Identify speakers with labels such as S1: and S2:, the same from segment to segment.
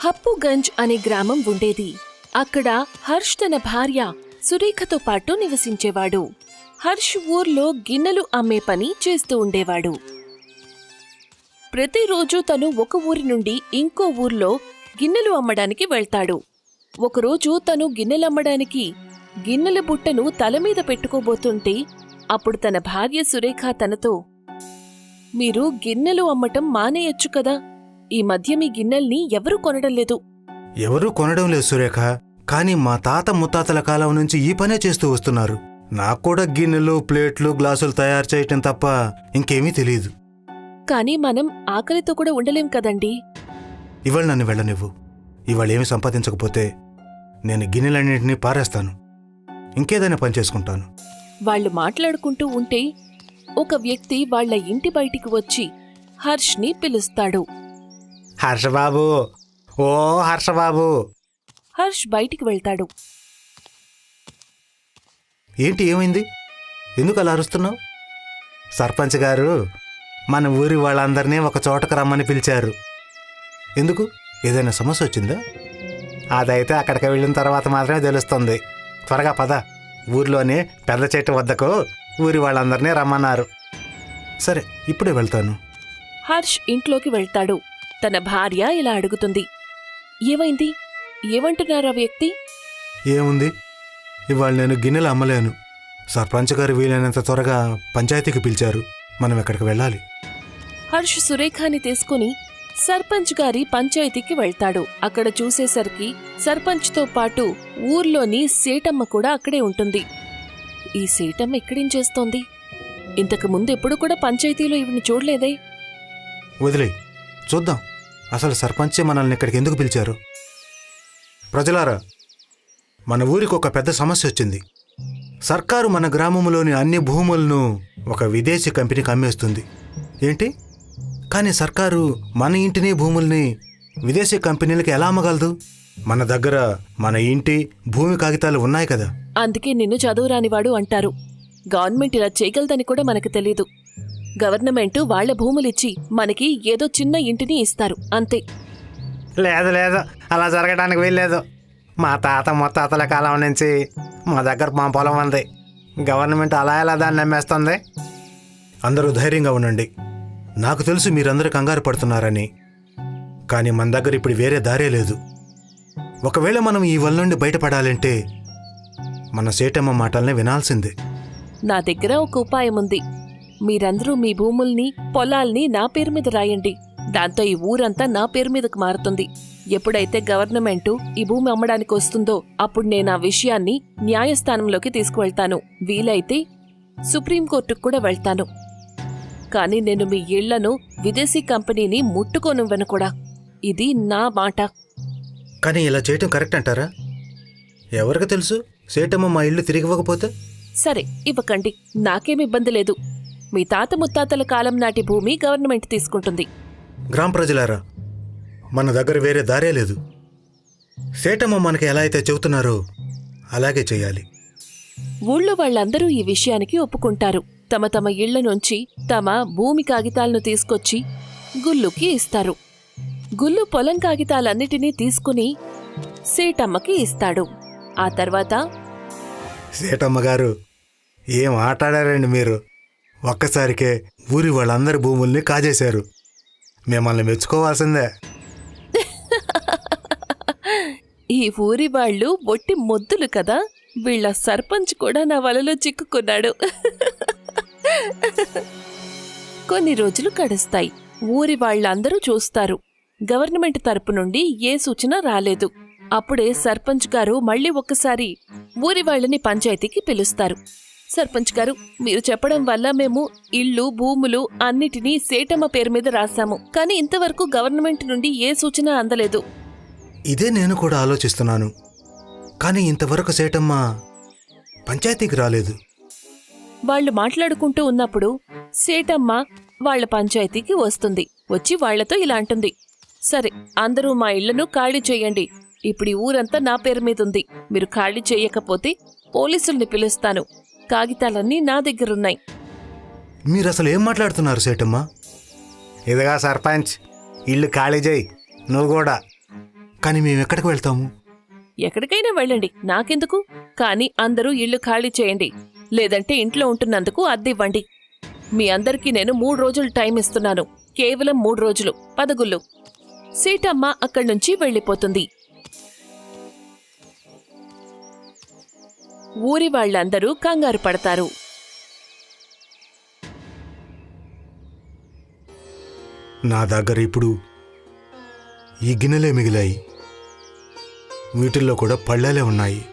S1: హప్పుగంజ్ అనే గ్రామం ఉండేది. అక్కడ హర్ష్ తన భార్య సురేఖతో పాటు నివసించేవాడు. హర్ష్ ఊర్లో గిన్నెలు అమ్మే పని చేస్తూ ఉండేవాడు. ప్రతిరోజు తను ఒక ఊరి నుండి ఇంకో ఊర్లో గిన్నెలు అమ్మడానికి వెళ్తాడు. ఒకరోజు తను గిన్నెలమ్మడానికి గిన్నెల బుట్టను తల మీద పెట్టుకోబోతుంటే అప్పుడు తన భార్య సురేఖ తనతో మీరు గిన్నెలు అమ్మటం మానేయొచ్చు కదా? ఈ మధ్య మీ గిన్నెల్ని ఎవరూ కొనడం లేదు.
S2: ఎవరూ కొనడం లేదు సురేఖ. కానీ మా తాత ముత్తాతల కాలం నుంచి ఈ పనే చేస్తూ వస్తున్నారు. నాకు కూడా గిన్నెలు ప్లేట్లు గ్లాసులు తయారు చేయటం తప్ప ఇంకేమీ తెలియదు
S1: కానీ మనం ఆకలితో కూడా ఉండలేం కదండి.
S2: ఇవాళ నన్ను వెళ్ళనివ్వు. ఇవాళ ఏమి సంపాదించకపోతే నేను గిన్నెలన్నింటినీ పారేస్తాను. ఇంకేదైనా పని చేసుకుంటాను.
S1: వాళ్ళు మాట్లాడుకుంటూ ఉంటే ఒక వ్యక్తి వాళ్ళ ఇంటి బయటికి వచ్చి హర్ష్ని పిలుస్తాడు.
S2: హర్షబాబు. ఓ హర్షబాబు.
S1: హర్ష్ బయటికి వెళ్తాడు.
S2: ఏంటి ఏమైంది? ఎందుకు అలా అరుస్తున్నావు? సర్పంచ్ గారు మన ఊరి వాళ్ళందరినీ ఒక చోటకు రమ్మని పిలిచారు. ఎందుకు? ఏదైనా సమస్య వచ్చిందా? అదైతే అక్కడికి వెళ్ళిన తర్వాత మాత్రమే తెలుస్తుంది. త్వరగా పద. ఊర్లోని పెద్ద చెట్టు వద్దకు ఊరి వాళ్ళందరినీ రమ్మన్నారు. సరే ఇప్పుడే వెళ్తాను.
S1: హర్ష్ ఇంట్లోకి వెళ్తాడు. తన భార్య ఇలా అడుగుతుంది. ఏమైంది? ఏమంటున్నారు ఆ వ్యక్తి?
S2: ఏముంది? ఇవాళ నేను గిన్నెలు అమ్మలేను. సర్పంచ్ గారు వీలైనంత త్వరగా పంచాయతీకి పిలిచారు. మనం ఎక్కడికి వెళ్ళాలి?
S1: హర్ష్ సురేఖాని తీసుకుని సర్పంచ్ గారి పంచాయతీకి వెళ్తాడు. అక్కడ చూసేసరికి సర్పంచ్తో పాటు ఊర్లోని సేటమ్మ కూడా అక్కడే ఉంటుంది. ఈ సేటమ్మ ఇక్కడేం చేస్తోంది? ఇంతకు ముందు ఎప్పుడు కూడా పంచాయతీలో ఇవిని చూడలేదే?
S2: వదిలే చూద్దాం. అసలు సర్పంచే మనల్ని ఇక్కడికి ఎందుకు పిలిచారు? ప్రజలారా మన ఊరికి ఒక పెద్ద సమస్య వచ్చింది. సర్కారు మన గ్రామంలోని అన్ని భూములను ఒక విదేశీ కంపెనీకి అమ్మేస్తుంది. ఏంటి? కానీ సర్కారు మన ఇంటిని భూముల్ని విదేశీ కంపెనీలకు ఎలా అమ్మగలదు? మన దగ్గర మన ఇంటి భూమి కాగితాలు ఉన్నాయి కదా?
S1: అందుకే నిన్ను చదువురానివాడు అంటారు. గవర్నమెంట్ ఇలా చేయగలదని కూడా మనకు తెలీదు. గవర్నమెంట్ వాళ్ళ భూములిచ్చి మనకి ఏదో చిన్న ఇంటిని ఇస్తారు అంతే.
S2: లేదు లేదు. అలా జరగడానికి వీల్లేదు. మా తాత ముత్తాతల కాలం నుంచి మా దగ్గర మా పొలం ఉంది. గవర్నమెంట్ అలా ఎలా దాన్ని నమ్మేస్తుంది? అందరూ ధైర్యంగా ఉండండి. నాకు తెలుసు మీరందరూ కంగారు పడుతున్నారని. కానీ మన దగ్గర ఇప్పుడు వేరే దారే లేదు. ఒకవేళ మనం ఈ వల్ల నుండి బయటపడాలంటే మన సేటమ్మ మాటల్ని వినాల్సిందే.
S1: నా దగ్గర ఒక ఉపాయం ఉంది. మీరందరూ మీ భూముల్ని పొలాల్ని నా పేరు మీద రాయండి. దాంతో ఈ ఊరంతా నా పేరు మీదకు మారుతుంది. ఎప్పుడైతే గవర్నమెంటు ఈ భూమి అమ్మడానికి వస్తుందో అప్పుడు నేను ఆ విషయాన్ని న్యాయస్థానంలోకి తీసుకువెళ్తాను. వీలైతే సుప్రీంకోర్టుకు కూడా వెళ్తాను. కానీ నేను మీ ఇళ్ళను విదేశీ కంపెనీని ముట్టుకోనివ్వను కూడా. ఇది నా మాట.
S2: కానీ ఇలా చేయటం కరెక్ట్ అంటారా? ఎవరికి తెలుసు? సేటమ్మ మా ఇల్లు తిరిగి ఇవ్వకపోతే?
S1: సరే ఇవ్వకండి. నాకేం ఇబ్బంది లేదు. మీ తాత ముత్తాతల కాలం నాటి భూమి గవర్నమెంట్ తీసుకుంటుంది.
S2: గ్రామ ప్రజలారా మన దగ్గర వేరే దారే లేదు. సేటమ్మ మనకి ఎలా అయితే చెబుతున్నారో అలాగే చేయాలి.
S1: ఊళ్ళో వాళ్ళందరూ ఈ విషయానికి ఒప్పుకుంటారు. తమ తమ ఇళ్ళ నుంచి తమ భూమి కాగితాలను తీసుకొచ్చి గుల్లుకి ఇస్తారు. గుల్లు పొలం కాగితాలన్నిటినీ తీసుకుని సేటమ్మకి ఇస్తాడు. ఆ తర్వాత
S2: సేటమ్మ గారు ఏం ఆటాడారండి మీరు? ఒక్కసారికే ఊరి వాళ్ళందరి భూముల్ని కాజేశారు. మిమ్మల్ని మెచ్చుకోవాల్సిందే.
S1: ఈ ఊరి వాళ్ళు ఒట్టి మొద్దులు కదా? వీళ్ళ సర్పంచ్ కూడా నా వలలో చిక్కుకున్నాడు. కొన్ని రోజులు గడుస్తాయి. ఊరి వాళ్ళందరూ చూస్తారు. గవర్నమెంట్ తరపు నుండి ఏ సూచన రాలేదు. అప్పుడే సర్పంచ్ గారు మళ్ళీ ఒక్కసారి ఊరి వాళ్ళని పంచాయతీకి పిలుస్తారు. సర్పంచ్ గారు మీరు చెప్పడం వల్ల మేము ఇళ్ళు భూములు అన్నిటినీ సేటమ్మ పేరు మీద రాశాము. కానీ ఇంతవరకు గవర్నమెంట్ నుండి ఏ సూచన అందలేదు.
S2: ఇదే నేను కూడా ఆలోచిస్తున్నాను. కానీ ఇంతవరకు సేటమ్మ పంచాయతీకి రాలేదు.
S1: వాళ్ళు మాట్లాడుకుంటూ ఉన్నప్పుడు సేటమ్మ వాళ్ళ పంచాయతీకి వస్తుంది. వచ్చి వాళ్ళతో ఇలా అంటుంది. సరే అందరూ మా ఇళ్ళను ఖాళీ చేయండి. ఇప్పుడు ఈ ఊరంతా నా పేరు మీద ఉంది మీరు ఖాళీ చేయకపోతే పోలీసుల్ని పిలుస్తాను. కాగితాలన్నీ నా దగ్గరున్నాయి.
S2: మీరు అసలు ఏం మాట్లాడుతున్నారు సేటమ్మ? ఇదిగా సర్పంచ్ ఇల్లు ఖాళీ చేయి నువ్వు కూడా. కానీ మేము ఎక్కడికి వెళ్తాము?
S1: ఎక్కడికైనా వెళ్ళండి నాకెందుకు? కానీ అందరూ ఇల్లు ఖాళీ చేయండి. లేదంటే ఇంట్లో ఉంటున్నందుకు అద్దె ఇవ్వండి మీ అందరికీ నేను మూడు రోజులు టైం ఇస్తున్నాను. కేవలం మూడు రోజులు. పదగుళ్ళు. సీతమ్మ అక్కడి నుంచి వెళ్ళిపోతుంది. ఊరి వాళ్ళందరూ కంగారు పడతారు.
S2: నా దగ్గర ఇప్పుడు ఈ గిన్నెలే మిగిలాయి. వీటిల్లో కూడా పళ్ళాలే ఉన్నాయి.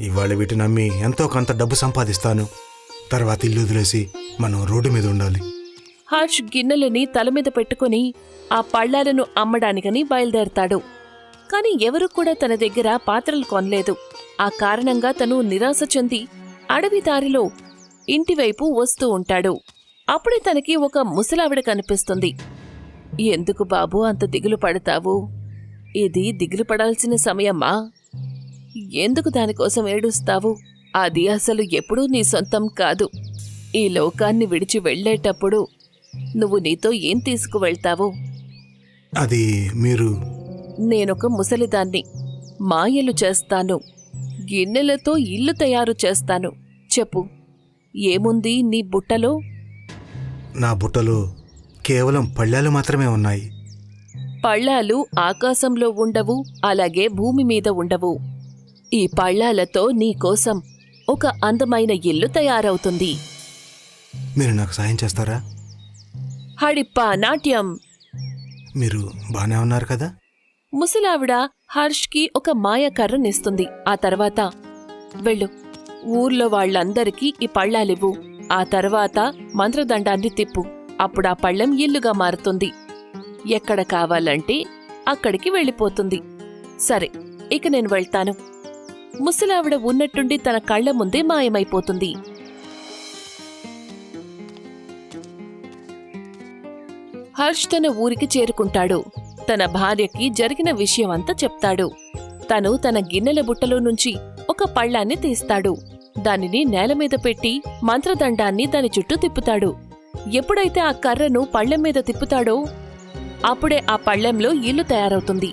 S2: ఇవాళ వీటిని అమ్మి ఎంతో కొంత డబ్బు సంపాదిస్తాను. తర్వాత ఇల్లు వదిలేసి మనం రోడ్డు మీద ఉండాలి.
S1: హర్ష్ గిన్నెలని తల మీద పెట్టుకుని ఆ పళ్ళాలను అమ్మడానికని బయలుదేరతాడు. కాని ఎవరు కూడా తన దగ్గర పాత్రలు కొనలేదు. ఆ కారణంగా తను నిరాశ చెంది అడవి దారిలో ఇంటివైపు వస్తూ ఉంటాడు. అప్పుడే తనకి ఒక ముసలావిడ కనిపిస్తుంది. ఎందుకు బాబు అంత దిగులు పడతావు? ఇది దిగులు పడాల్సిన సమయమ్మా ఎందుకు దానికోసం ఏడుస్తావు? అది అసలు ఎప్పుడూ నీ సొంతం కాదు. ఈ లోకాన్ని విడిచి వెళ్ళేటప్పుడు నువ్వు నీతో ఏం తీసుకువెళ్తావు?
S2: అది మీరు
S1: నేనొక ముసలిదాన్ని. మాయలు చేస్తాను. గిన్నెలతో ఇల్లు తయారు చేస్తాను. చెప్పు ఏముంది నీ బుట్టలో?
S2: నా బుట్టలో కేవలం పళ్ళాలు మాత్రమే ఉన్నాయి.
S1: పళ్ళాలు ఆకాశంలో ఉండవు అలాగే భూమి మీద ఉండవు. ఈ పళ్ళాలతో నీకోసం ఒక అందమైన ఇల్లు తయారవుతుంది.
S2: మీరు నాకు సాయం చేస్తారా?
S1: హడిప్ప నాట్యం.
S2: మీరు బాగానే ఉన్నారు కదా?
S1: ముసలావిడ హర్ష్కి ఒక మాయ కర్రనిస్తుంది. ఆ తర్వాత వెళ్ళు. ఊర్లో వాళ్ళందరికీ ఈ పళ్ళాలివ్వు. ఆ తర్వాత మంత్రదండాన్ని తిప్పు. అప్పుడు ఆ పళ్ళెం ఇల్లుగా మారుతుంది. ఎక్కడ కావాలంటే అక్కడికి వెళ్ళిపోతుంది. సరే ఇక నేను వెళ్తాను. ముసలావిడ ఉన్నట్టుండి తన కళ్ళ ముందే మాయమైపోతుంది. హర్ష్ తన ఊరికి చేరుకుంటాడు. తన భార్యకి జరిగిన విషయమంతా చెప్తాడు. తను తన గిన్నెల బుట్టలో నుంచి ఒక పళ్ళాన్ని తీస్తాడు. దానిని నేల మీద పెట్టి మంత్రదండాన్ని దాని చుట్టూ తిప్పుతాడు. ఎప్పుడైతే ఆ కర్రను పళ్ళెం మీద తిప్పుతాడో అప్పుడే ఆ పళ్ళెంలో ఇల్లు తయారవుతుంది.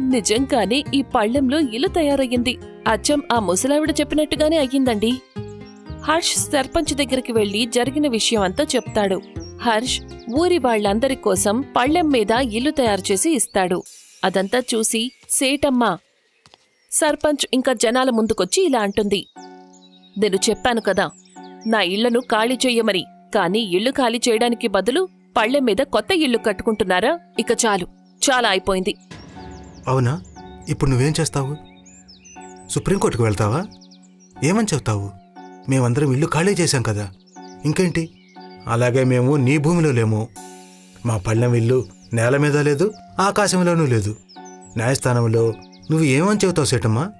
S1: నిజంగానే ఈ పళ్ళెంలో ఇల్లు తయారయ్యింది. అచ్చం ఆ ముసలావిడ చెప్పినట్టుగానే అయ్యిందండి. హర్ష్ సర్పంచ్ దగ్గరికి వెళ్ళి జరిగిన విషయం అంతా చెప్తాడు. హర్ష్ ఊరి వాళ్ళందరి కోసం పళ్ళెం మీద ఇల్లు తయారు చేసి ఇస్తాడు. అదంతా చూసి సేటమ్మ సర్పంచ్ ఇంకా జనాల ముందుకొచ్చి ఇలా అంటుంది. నేను చెప్పాను కదా నా ఇళ్ళను ఖాళీ చెయ్యమని కానీ ఇల్లు ఖాళీ చేయడానికి బదులు పళ్ళెం మీద కొత్త ఇల్లు కట్టుకుంటున్నారా? ఇక చాలు చాలా అయిపోయింది.
S2: అవునా? ఇప్పుడు నువ్వేం చేస్తావు? సుప్రీంకోర్టుకు వెళ్తావా? ఏమని చెప్తావు? మేమందరం ఇల్లు ఖాళీ చేశాం కదా ఇంకేంటి? అలాగే మేము నీ భూమిలో లేము. మా పళ్ళెం ఇల్లు నేల మీద లేదు ఆకాశంలోనూ లేదు. న్యాయస్థానంలో నువ్వు ఏమని చెబుతావు సేటమ్మా?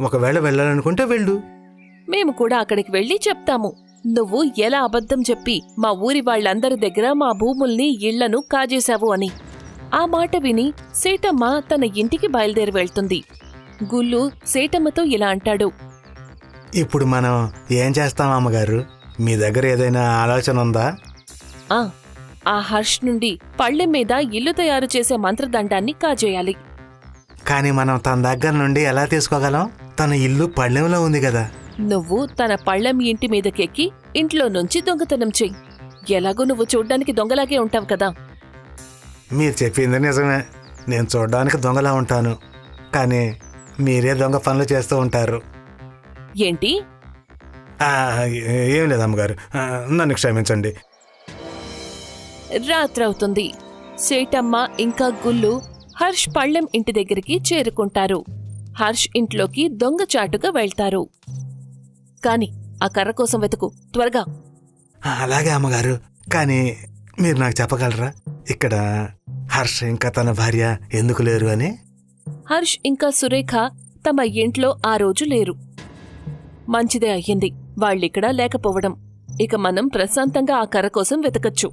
S2: ఒకవేళ వెళ్ళాలనుకుంటే వెళ్ళు.
S1: మేము కూడా అక్కడికి వెళ్ళి చెప్తాము. నువ్వు ఎలా అబద్ధం చెప్పి మా ఊరి వాళ్ళందరి దగ్గర మా భూముల్ని ఇళ్ళను కాజేశావు అని. ఆ మాట విని సేటమ్మ తన ఇంటికి బయలుదేరి వెళ్తుంది. గుల్లు సేటమ్మతో ఇలా అంటాడు.
S2: ఇప్పుడు మనం ఏం చేస్తాం అమ్మగారు? మీ దగ్గర ఏదైనా ఆలోచన ఉందా?
S1: ఆ ఆ హర్ష్ నుండి పళ్ళెం మీద ఇల్లు తయారు చేసే మంత్రదండాన్ని కాజేయాలి.
S2: కానీ మనం తన దగ్గర నుండి ఎలా తీసుకోగలం? తన ఇల్లు పళ్ళెంలో ఉంది కదా.
S1: నువ్వు తన పళ్ళెం ఇంటి మీదకెక్కి ఇంట్లో నుంచి దొంగతనం చెయ్యి. ఎలాగో నువ్వు చూడ్డానికి దొంగలాగే ఉంటావు కదా.
S2: మీరు చెప్పింది నిజమే. నేను చూడడానికి దొంగలా ఉంటాను. కానీ మీరే దొంగ పనులు చేస్తూ ఉంటారు.
S1: ఏంటి?
S2: ఏం లేదు అమ్మగారు నన్ను క్షమించండి.
S1: రాత్రవుతుంది. సేటమ్మ ఇంకా గుల్లు హర్ష్ పళ్ళెం ఇంటి దగ్గరికి చేరుకుంటారు. హర్ష్ ఇంట్లోకి దొంగచాటుగా వెళ్తారు. కాని ఆ కర్ర కోసం వెతుకు త్వరగా.
S2: అలాగే అమ్మగారు. కానీ మీరు నాకు చెప్పగలరా? ఇక్కడ హర్ష ఇంకా తన భార్య ఎందుకు లేరు అని?
S1: హర్ష్ ఇంకా సురేఖ తమ ఇంట్లో ఆ రోజు లేరు. మంచిదే అయ్యింది. వాళ్ళిక్కడ లేకపోవడం. ఇక మనం ప్రశాంతంగా ఆ కర్ర కోసం వెతకచ్చు.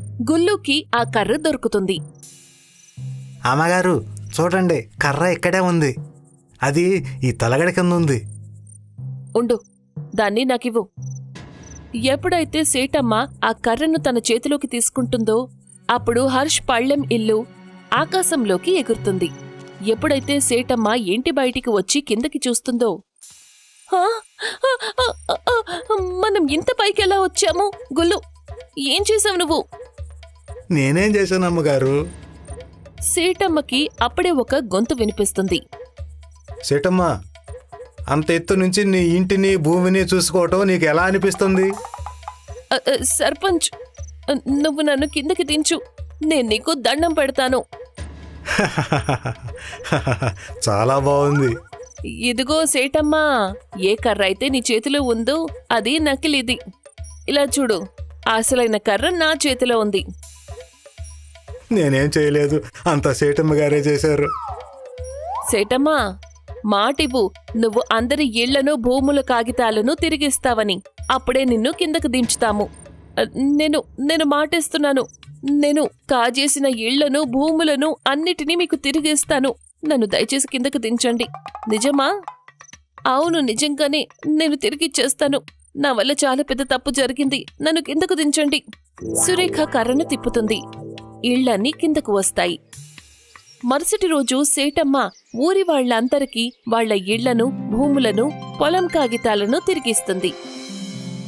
S1: గుల్లుకి ఆ కర్ర దొరుకుతుంది.
S2: అమ్మగారు చూడండి కర్ర ఇక్కడే ఉంది. అది ఈ తలగడ కింద ఉంది.
S1: ఉండు దాన్ని నాకివ్వు. ఎప్పుడైతే సేటమ్మ ఆ కర్రను తన చేతిలోకి తీసుకుంటుందో అప్పుడు హర్ష్ పళ్ళెం ఇల్లు ఆకాశంలోకి ఎగురుతుంది. ఎప్పుడైతే సేటమ్మ ఇంటి బయటికి వచ్చి కిందకి చూస్తుందో? "ఆ? ఆ, ఆ, ఆ, ఆ, మనం ఇంత పైకి ఎలా వచ్చాము? గుల్లు ఏం చేసావు నువ్వు?
S2: నేనేం చేశాను అమ్మగారు?
S1: సేటమ్మకి అప్పుడే ఒక గొంతు వినిపిస్తుంది.
S2: సేటమ్మా అంత ఎత్తు నుంచి నీ ఇంటిని భూమిని చూసుకోవటం నీకు ఎలా అనిపిస్తుంది?
S1: "అ, అ, సర్పంచ్ అ, నువ్వు నన్ను కిందకి దించు. నేను నీకు దండం పెడతాను.
S2: చాలా బాగుంది.
S1: ఇదిగో సేటమ్మా ఏ కర్ర అయితే నీ చేతిలో ఉందో అది నకిలిది. ఇలా చూడు అసలైన కర్ర నా చేతిలో ఉంది.
S2: నేనేం చేయలేదు అంత సేటమ్మ గారే చేశారు.
S1: సేటమ్మా మాటివ్వు నువ్వు అందరి ఇళ్ళను భూముల కాగితాలను తిరిగిస్తావని. అప్పుడే నిన్ను కిందకు దించుతాము. నేను నేను మాటిస్తున్నాను. నేను కాజేసిన ఇళ్ళను భూములను అన్నిటినీ మీకు తిరిగిస్తాను. నన్ను దయచేసి కిందకు దించండి. నిజమా? అవును నిజంగానే నేను తిరిగిచ్చేస్తాను నా వల్ల చాలా పెద్ద తప్పు జరిగింది. నన్ను కిందకు దించండి. సురేఖ కర్రను తిప్పుతుంది. ఇళ్ళన్నీ కిందకు వస్తాయి. మరుసటి రోజు సేటమ్మ ఊరి వాళ్ళందరికీ వాళ్ళ ఇళ్ళను భూములను పొలం కాగితాలను తిరిగిస్తుంది.